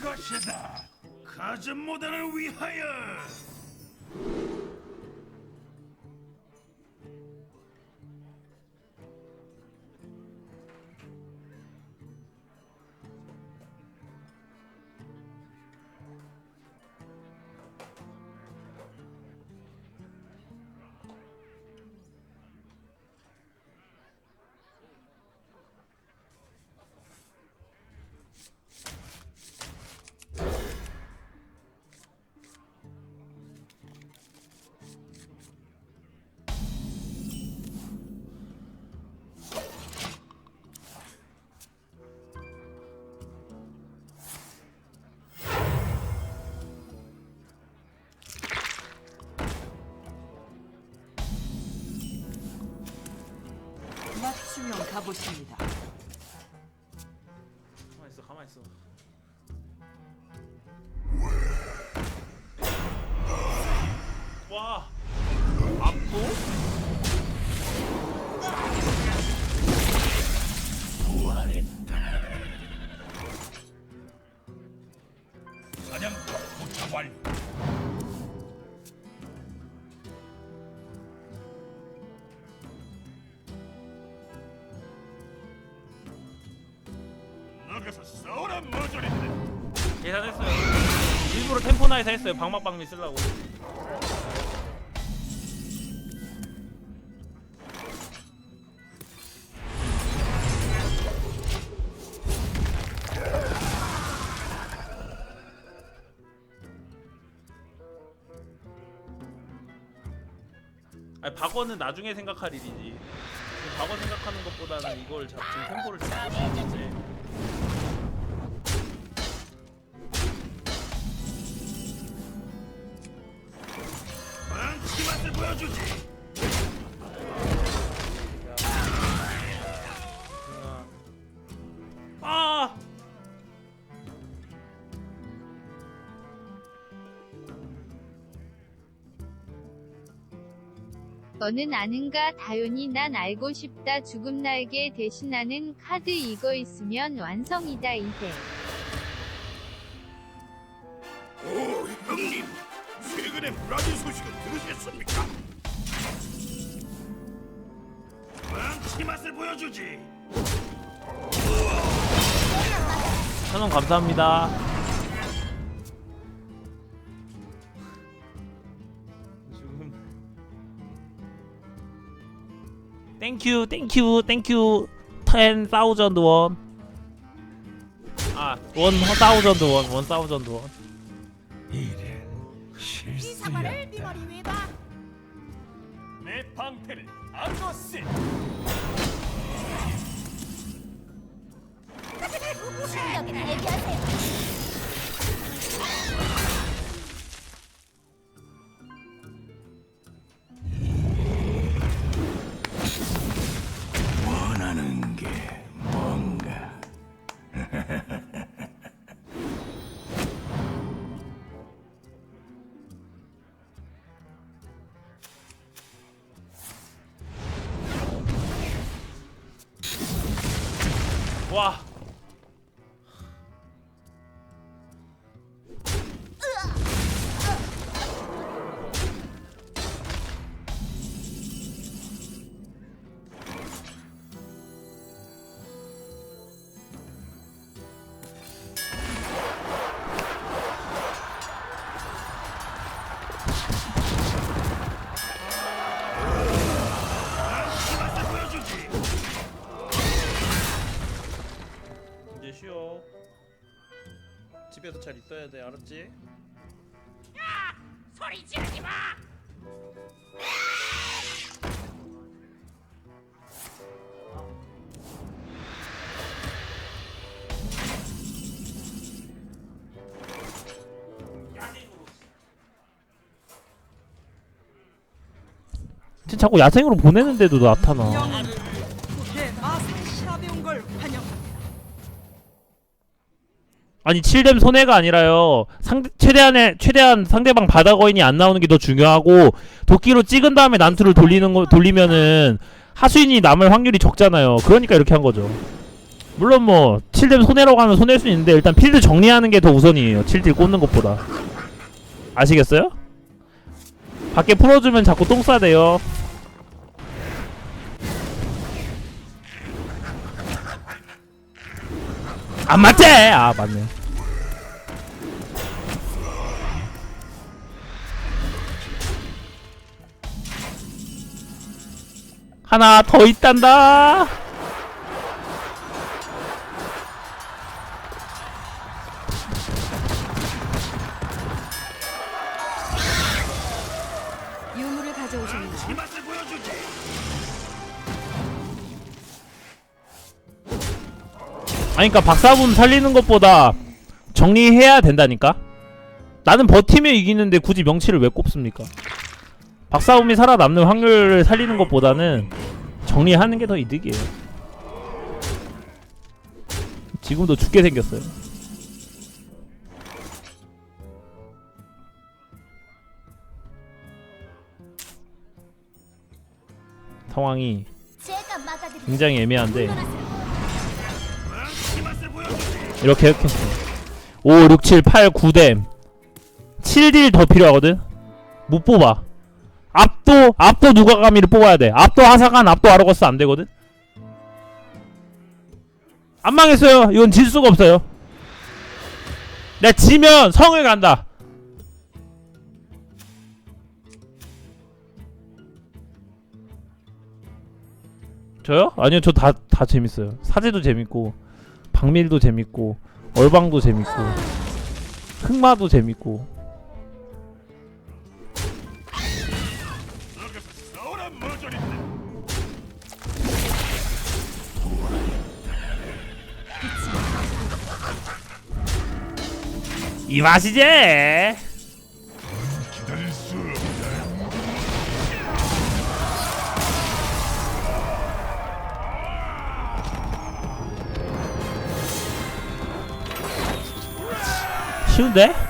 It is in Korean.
내 것이다. 가전 모단을 위하여. 맞춤형 갑옷입니다. 가만 있어, 가만 있어. 와, 계산했어요. 일부러 템포나이서 했어요. 방막방미 쓰려고. 아니 박원은 나중에 생각할 일이지. 박원 생각하는 것보다는 이걸 잡 지금 템포를 잡고 거지. 망치 맛을 보여주지. 너는 아는가 다윤이 난 알고 싶다 죽음 날개 대신하는 카드 이거 있으면 완성이다 이제 오 형님, 최근에 브라질 소식을 들으셨습니까? 망치 맛을 보여주지. 천원 감사합니다. 땡큐 땡큐 땡큐 10,000 원. 아, 원 사우전드 원, 원 사우전드 원. 이래 이 사과를 네 실수였다. 머리 위에 봐. 내 방패를 아거스. 충격에 대비하세요. 와. 집에서 잘 있어야 돼, 알았지? 소리 지르지 마. 자꾸 야생으로 보내는데도 나타나. 아니 7뎀 손해가 아니라요. 상대 최대한의 최대한 상대방 바다 거인이 안 나오는 게 더 중요하고 도끼로 찍은 다음에 난투를 돌리는 거 돌리면은 하수인이 남을 확률이 적잖아요. 그러니까 이렇게 한 거죠. 물론 뭐 7댐 손해라고 하면 손해일 수 있는데 일단 필드 정리하는 게 더 우선이에요 7딜 꽂는 것보다 아시겠어요? 밖에 풀어주면 자꾸 똥 싸야 돼요 안 맞지? 아 맞네 하나 더 있단다 유물을 가져오셨나요? 아니 그니까 박사분 살리는 것보다 정리해야 된다니까 나는 버티면 이기는데 굳이 명치를 왜 꼽습니까 박사분이 살아남는 확률을 살리는 것보다는 정리하는 게 더 이득이에요 지금도 죽게 생겼어요 상황이. 굉장히 애매한데. 이렇게 이렇게. 5, 6, 7, 8, 9댐. 7딜 더 필요하거든? 못 뽑아. 압도 압도 누가 감히를 뽑아야 돼? 압도 하사간 압도 아르거스 안 되거든? 안 망했어요. 이건 질 수가 없어요. 내가 지면 성을 간다. 저요? 아니요 저 다 다 재밌어요. 사제도 재밌고 박밀도 재밌고 얼방도 재밌고 흑마도 재밌고. 이 맛이지 Till de.